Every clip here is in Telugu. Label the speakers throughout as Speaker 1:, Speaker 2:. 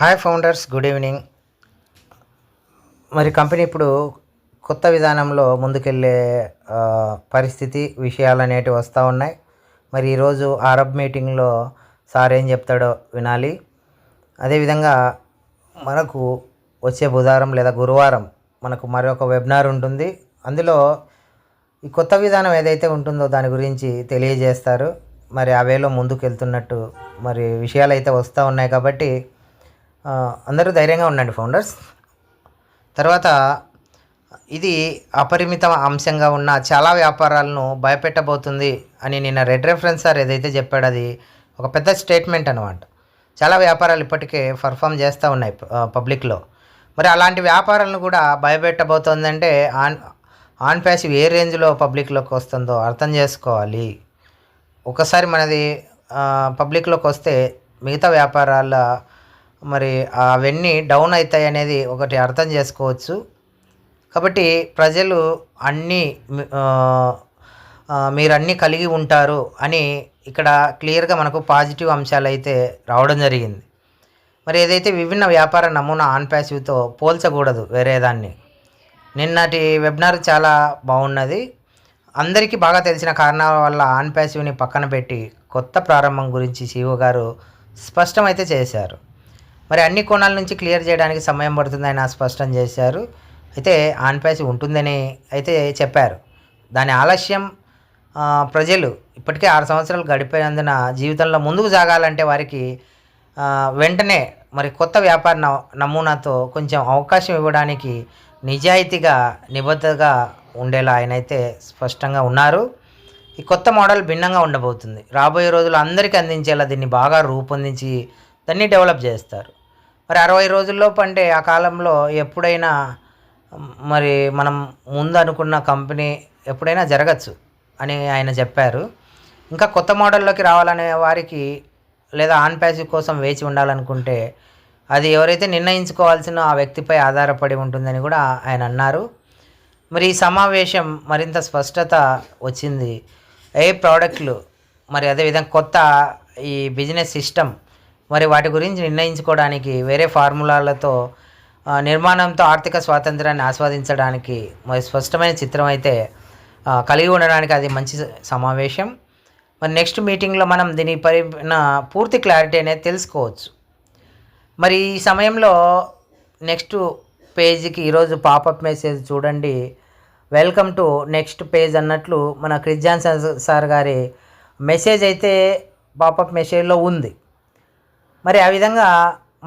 Speaker 1: హాయ్ ఫౌండర్స్ గుడ్ ఈవినింగ్ మరి కంపెనీ ఇప్పుడు కొత్త విధానంలో ముందుకెళ్ళే పరిస్థితి విషయాలు అనేటివి వస్తూ ఉన్నాయి. మరి ఈరోజు ఆరబ్ మీటింగ్లో సార్ ఏం చెప్తాడో వినాలి. అదేవిధంగా మనకు వచ్చే బుధవారం లేదా గురువారం మనకు మరొక వెబినార్ ఉంటుంది. అందులో ఈ కొత్త విధానం ఏదైతే ఉంటుందో దాని గురించి తెలియజేస్తారు. మరి అవేలో ముందుకు వెళ్తున్నట్టు మరి విషయాలు అయితే వస్తూ ఉన్నాయి కాబట్టి అందరూ ధైర్యంగా ఉండండి ఫౌండర్స్. తర్వాత ఇది అపరిమిత అంశంగా ఉన్న చాలా వ్యాపారాలను భయపెట్టబోతుంది అని నిన్న రెడ్ రెఫరెన్స్ సార్ ఏదైతే చెప్పాడు అది ఒక పెద్ద స్టేట్మెంట్ అనమాట చాలా వ్యాపారాలు ఇప్పటికే పర్ఫామ్ చేస్తూ ఉన్నాయి పబ్లిక్లో మరి అలాంటి వ్యాపారాలను కూడా భయపెట్టబోతోందంటే ఆన్ ఆన్ ప్యాసివ్ ఏ రేంజ్లో పబ్లిక్లోకి వస్తుందో అర్థం చేసుకోవాలి. ఒకసారి మనది పబ్లిక్లోకి వస్తే మిగతా వ్యాపారాల మరి అవన్నీ డౌన్ అవుతాయి అనేది ఒకటి అర్థం చేసుకోవచ్చు. కాబట్టి ప్రజలు అన్నీ మీరు అన్నీ కలిగి ఉంటారు అని ఇక్కడ క్లియర్గా మనకు పాజిటివ్ అంశాలు అయితే రావడం జరిగింది. మరి ఏదైతే విభిన్న వ్యాపార నమూనా ఆన్ ప్యాసివ్తో పోల్చకూడదు వేరే దాన్ని. నిన్నటి వెబినార్ చాలా బాగున్నది. అందరికీ బాగా తెలిసిన కారణాల వల్ల ఆన్ ప్యాసివ్ని పక్కన పెట్టి కొత్త ప్రారంభం గురించి సీఓ గారు స్పష్టమైతే చేశారు. మరి అన్ని కోణాల నుంచి క్లియర్ చేయడానికి సమయం పడుతుందని స్పష్టం చేశారు. అయితే ఆన్ ఉంటుందని అయితే చెప్పారు. దాని ఆలస్యం ప్రజలు ఇప్పటికే ఆరు సంవత్సరాలు గడిపోయినందున జీవితంలో ముందుకు సాగాలంటే వారికి వెంటనే మరి కొత్త వ్యాపార నమూనాతో కొంచెం అవకాశం ఇవ్వడానికి నిజాయితీగా నిబద్ధతగా ఉండేలా ఆయన అయితే స్పష్టంగా ఉన్నారు. ఈ కొత్త మోడల్ భిన్నంగా ఉండబోతుంది. రాబోయే రోజులు అందరికీ అందించేలా దీన్ని బాగా రూపొందించి దాన్ని డెవలప్ చేస్తారు. మరి అరవై రోజుల్లో పండే ఆ కాలంలో ఎప్పుడైనా మరి మనం ముందు అనుకున్న కంపెనీ ఎప్పుడైనా జరగచ్చు అని ఆయన చెప్పారు. ఇంకా కొత్త మోడల్లోకి రావాలనే వారికి లేదా ఆన్ ప్యాసివ్ కోసం వేచి ఉండాలనుకుంటే అది ఎవరైతే నిర్ణయించుకోవాల్సిన ఆ వ్యక్తిపై ఆధారపడి ఉంటుందని కూడా ఆయన అన్నారు. మరి ఈ సమావేశం మరింత స్పష్టత వచ్చింది. ఏ ప్రోడక్ట్లు మరి అదేవిధంగా కొత్త ఈ బిజినెస్ సిస్టమ్ మరి వాటి గురించి నిర్ణయించుకోవడానికి వేరే ఫార్ములాలతో నిర్మాణంతో ఆర్థిక స్వాతంత్రాన్ని ఆస్వాదించడానికి మరి స్పష్టమైన చిత్రం అయితే కలిగి ఉండడానికి అది మంచి సమావేశం. మరి నెక్స్ట్ మీటింగ్లో మనం దీని దీనిపై పూర్తి క్లారిటీ అనేది తెలుసుకోవచ్చు. మరి ఈ సమయంలో నెక్స్ట్ పేజీకి ఈరోజు పాపప్ మెసేజ్ చూడండి. వెల్కమ్ టు నెక్స్ట్ పేజ్ అన్నట్లు మన క్రిస్ సార్ సార్ గారి మెసేజ్ అయితే పాపప్ మెసేజ్లో ఉంది. మరి ఆ విధంగా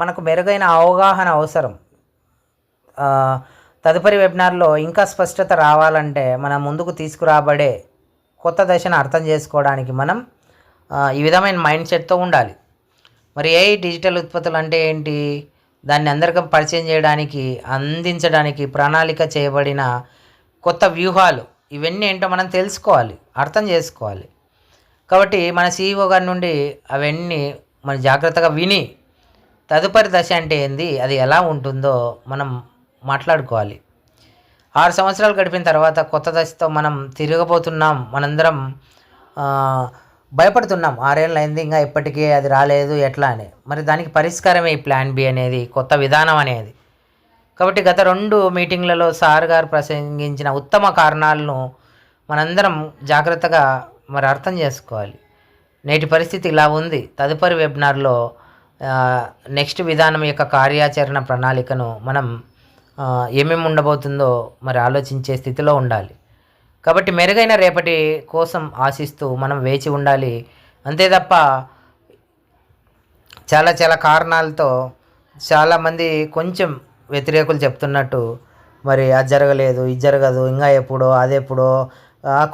Speaker 1: మనకు మెరుగైన అవగాహన అవసరం. తదుపరి వెబినార్లో ఇంకా స్పష్టత రావాలంటే మనం ముందుకు తీసుకురాబడే కొత్త దశను అర్థం చేసుకోవడానికి మనం ఈ విధమైన మైండ్ సెట్తో ఉండాలి. మరి ఏ డిజిటల్ ఉత్పత్తులు అంటే ఏంటి? దాన్ని అందరికీ పరిచయం చేయడానికి అందించడానికి ప్రణాళిక చేయబడిన కొత్త వ్యూహాలు ఇవన్నీ ఏంటో మనం తెలుసుకోవాలి అర్థం చేసుకోవాలి. కాబట్టి మన సీఈఓ గారి నుండి అవన్నీ మనం జాగ్రత్తగా విని తదుపరి దశ అంటే ఏంది? అది ఎలా ఉంటుందో మనం మాట్లాడుకోవాలి. ఆరు సంవత్సరాలు గడిపిన తర్వాత కొత్త దశతో మనం తిరగబోతున్నాం. మనందరం భయపడుతున్నాం. ఆరేళ్ళు అయింది ఇంకా ఇప్పటికీ అది రాలేదు ఎట్లా అని. మరి దానికి పరిష్కారమే ఈ ప్లాన్ బి అనేది కొత్త విధానం అనేది. కాబట్టి గత రెండు మీటింగ్లలో సార్ గారు ప్రసంగించిన ఉత్తమ కారణాలను మనందరం జాగ్రత్తగా మరి అర్థం చేసుకోవాలి. నేటి పరిస్థితి ఇలా ఉంది. తదుపరి వెబినార్లో నెక్స్ట్ విధానం యొక్క కార్యాచరణ ప్రణాళికను మనం ఏమేమి ఉండబోతుందో మరి ఆలోచించే స్థితిలో ఉండాలి. కాబట్టి మెరుగైన రేపటి కోసం ఆశిస్తూ మనం వేచి ఉండాలి. అంతే తప్ప చాలా చాలా కారణాలతో చాలామంది కొంచెం వ్యతిరేకులు చెప్తున్నట్టు మరి అది జరగలేదు ఇది జరగదు ఇంకా ఎప్పుడో అది ఎప్పుడో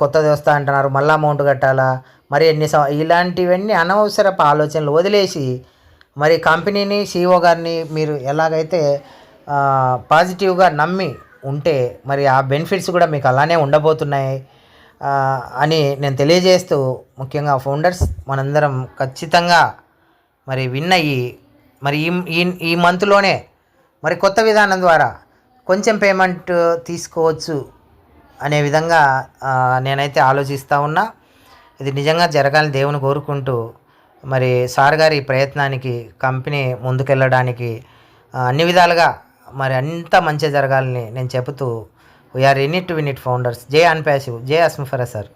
Speaker 1: కొత్తది వస్తా అంటున్నారు మళ్ళీ అమౌంట్ కట్టాలా మరి ఎన్ని ఇలాంటివన్నీ అనవసరపు ఆలోచనలు వదిలేసి మరి కంపెనీని సీఈఓ గారిని మీరు ఎలాగైతే పాజిటివ్గా నమ్మి ఉంటే మరి ఆ బెనిఫిట్స్ కూడా మీకు అలానే ఉండబోతున్నాయి అని నేను తెలియజేస్తూ ముఖ్యంగా ఫౌండర్స్ మనందరం ఖచ్చితంగా మరి విన్ అయ్యి మరి ఈ ఈ మంత్లోనే మరి కొత్త విధానం ద్వారా కొంచెం పేమెంట్ తీసుకోవచ్చు అనే విధంగా నేనైతే ఆలోచిస్తూ ఉన్నా. ఇది నిజంగా జరగాలని దేవుని కోరుకుంటూ మరి సార్ గారి ప్రయత్నానికి కంపెనీ ముందుకెళ్ళడానికి అన్ని విధాలుగా మరి అంత మంచి జరగాలని నేను చెబుతూ we're in it win it founders J Unpassive J అస్మఫర sir.